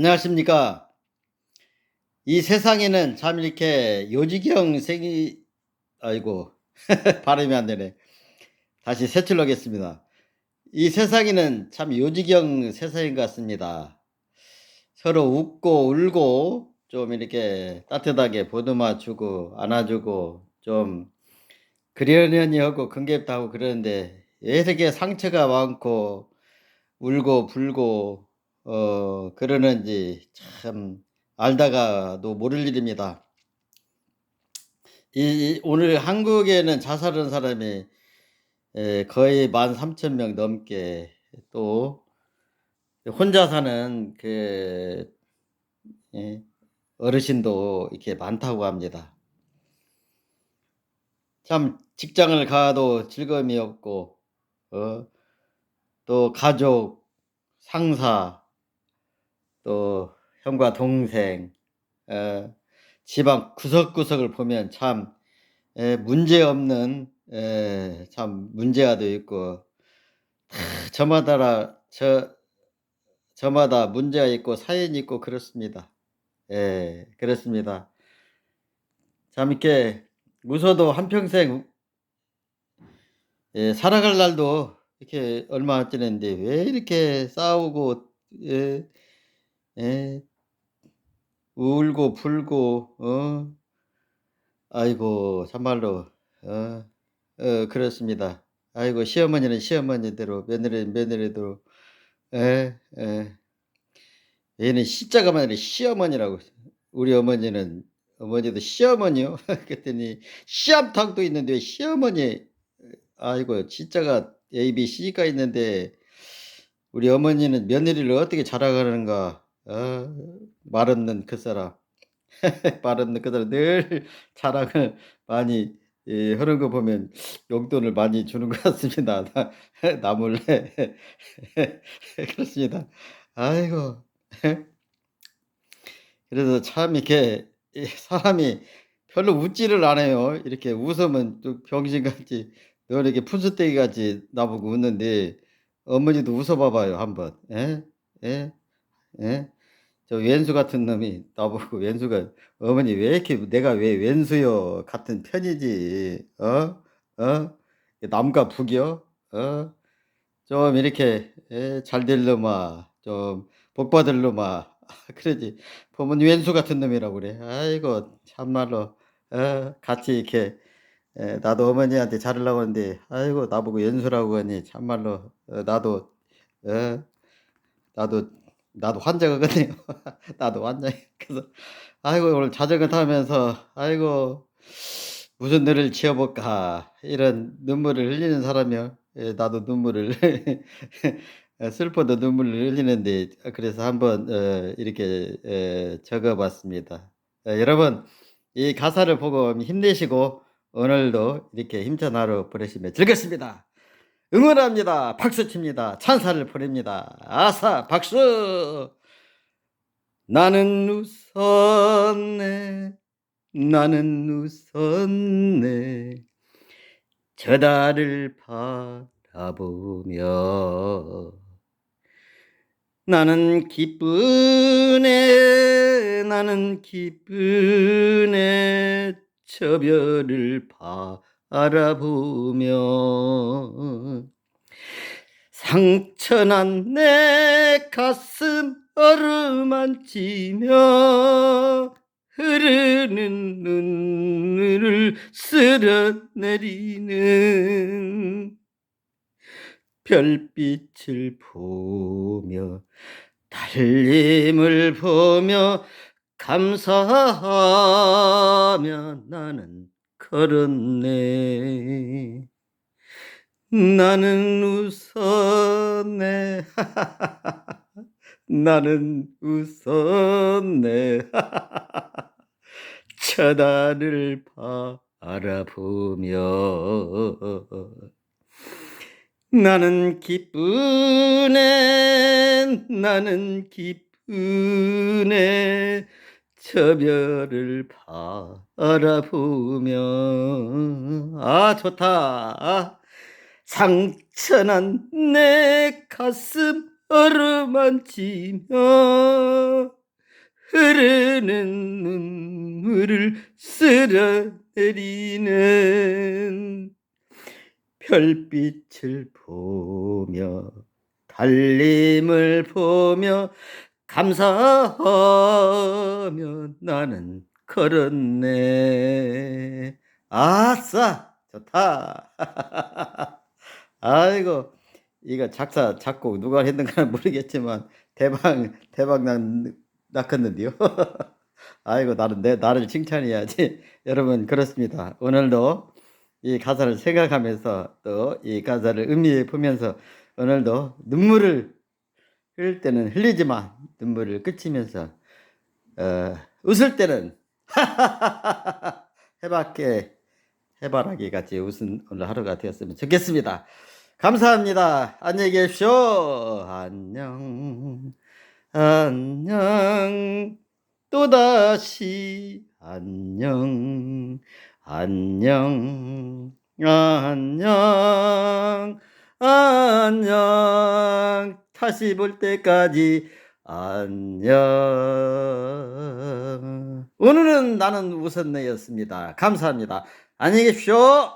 안녕하십니까. 이 세상에는 참 이렇게 요지경 생이, 아이고, 발음이 안 되네. 다시 새틀로 하겠습니다. 이 세상에는 참 요지경 세상인 것 같습니다. 서로 웃고 울고 좀 이렇게 따뜻하게 보듬어 주고 안아주고 좀 그러려니 하고 근접도 하고 그러는데 왜 이렇게 상처가 많고 울고 불고 어 그러는지 참 알다가도 모를 일입니다. 이 오늘 한국에는 자살한 사람이 에, 거의 13,000명 넘게 또 혼자 사는 그 예, 어르신도 이렇게 많다고 합니다. 참 직장을 가도 즐거움이 없고 어, 또 가족, 상사, 또 형과 동생, 어, 집안 구석구석을 보면 참 에, 문제 없는 에, 참 문제가 돼 있고 다 저마다 저 저마다 문제가 있고 사연이 있고 그렇습니다. 예, 그렇습니다. 참 이렇게 웃어도 한평생 예, 살아갈 날도 이렇게 얼마 안 지났는데 왜 이렇게 싸우고 예, 예, 울고 불고 어 아이고 참말로 어, 어 그렇습니다. 아이고 시어머니는 시어머니대로 며느리는 며느리대로 에, 에. 얘는 시자가 아니라 시어머니라고 우리 어머니는 어머니도 시어머니요? 그랬더니 시암탉도 있는데 왜 시어머니 아이고 시자가 A, B, C가 있는데 우리 어머니는 며느리를 어떻게 자랑하는가 어, 말 없는 그 사람 말 없는 그 사람 늘 자랑을 많이 예, 하는 거 보면 용돈을 많이 주는 것 같습니다. 나, 나 몰래 그렇습니다. 아이고 그래서 참 이렇게 이 사람이 별로 웃지를 않아요. 이렇게 웃으면 또 병신같이 너 이렇게 푼수떼기 같이 나보고 웃는데 어머니도 웃어봐봐요 한번. 예? 예? 예? 저 왼수 같은 놈이 나보고 왼수가 어머니 왜 이렇게 내가 왜 왼수요? 같은 편이지. 어? 어? 남과 북이요? 어? 좀 이렇게 예, 잘될 놈아. 좀 복받을 놈아. 그러지. 보면 왼수 같은 놈이라고 그래. 아이고 참말로. 어, 같이 이렇게 에, 나도 어머니한테 잘하려고 하는데 아이고 나보고 왼수라고 하니 참말로 어, 나도 어, 나도 나도 환자거든요 나도 환자 그래서 아이고 오늘 자전거 타면서 아이고 무슨 노래를 지어볼까 이런 눈물을 흘리는 사람이요 예, 나도 눈물을 어, 슬퍼도 눈물을 흘리는데 그래서 한번 어, 이렇게 에, 적어봤습니다. 어, 여러분 이 가사를 보고 힘내시고 오늘도 이렇게 힘찬 하루 보내시면 즐겁습니다. 응원합니다. 박수 칩니다. 찬사를 보냅니다. 아사 박수. 나는 웃었네. 나는 웃었네. 저 달을 바라보며 나는 기쁘네 나는 기쁘네 저 별을 바라보며 상처난 내 가슴 어루만지며 흐르는 눈물을 쓸어내리는 별빛을 보며 달림을 보며 감사하며 나는 걸었네. 나는 웃었네. 나는 웃었네. 쳐다를 바라보며. 나는 기쁘네. 나는 기쁘네 저 별을 바라보며. 아 좋다. 아, 상처난 내 가슴 어루만치며 흐르는 눈물을 쓸어내리는 별빛을 보며 달림을 보며 감사하며 나는 걸었네. 아싸! 좋다. 아이고, 이거 작사, 작곡 누가 했는가는 모르겠지만 대박, 대박 난, 났겠는데요. 아이고, 나는 내, 나를 칭찬해야지. 여러분, 그렇습니다. 오늘도 이 가사를 생각하면서 또 이 가사를 의미해 보면서 오늘도 눈물을 흘릴 때는 흘리지만 눈물을 그치면서 어, 웃을 때는 해바게 해바라기 같이 웃은 오늘 하루가 되었으면 좋겠습니다. 감사합니다. 안녕히 계십시오. 안녕. 안녕. 또다시 안녕. 안녕. 안녕. 안녕. 다시 볼 때까지 안녕. 오늘은 나는 웃었네였습니다. 감사합니다. 안녕히 계십시오.